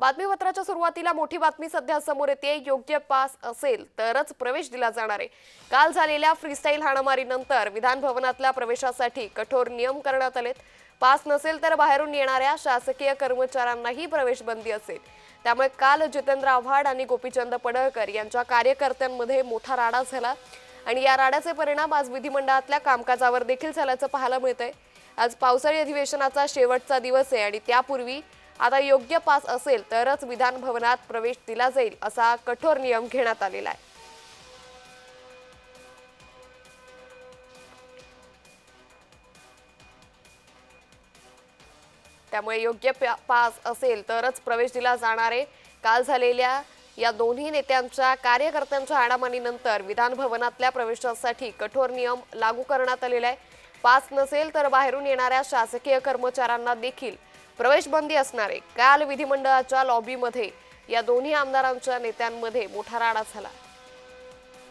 बातमीपत्राच्या सुरुवातीला मोठी बातमी सध्या समोर येते. योग्य पास असेल तरच प्रवेश दिला जाणार आहे. काल झालेल्या फ्रीस्टाईल हाणामारीनंतर विधान भवनातल्या प्रवेशासाठी कठोर नियम करण्यात आलेत. पास नसेल तर बाहेरून येणाऱ्या शासकीय कर्मचाऱ्यांनाही प्रवेश बंदी असेल. त्यामुळे काल जितेंद्र आव्हाड आणि गोपीचंद पडळकर यांच्या कार्यकर्त्यांमध्ये मोठा राडा झाला आणि या राड्याचे परिणाम आज विधिमंडळातल्या कामकाजावर देखील झाल्याचं पाहायला मिळतंय. आज पावसाळी अधिवेशनाचा शेवटचा दिवस आहे आणि त्यापूर्वी आता योग्य पास असेल तरच विधान भवनात प्रवेश दिला जाईल असा कठोर नियम घेण्यात आलेला आहे. त्यामुळे योग्य पास असेल तरच प्रवेश दिला जाणारे काल झालेल्या या दोन्ही नेत्यांच्या कार्यकर्त्यांच्या हाणामानीनंतर विधान भवनातल्या प्रवेशासाठी कठोर नियम लागू करण्यात आलेला आहे. पास नसेल तर बाहेरून येणाऱ्या शासकीय कर्मचाऱ्यांना देखील प्रवेश बंदी काल विधिमंडळाच्या लॉबीमध्ये या दोन्ही आमदारांच्या नेत्यांमध्ये मोठा राडा झाला.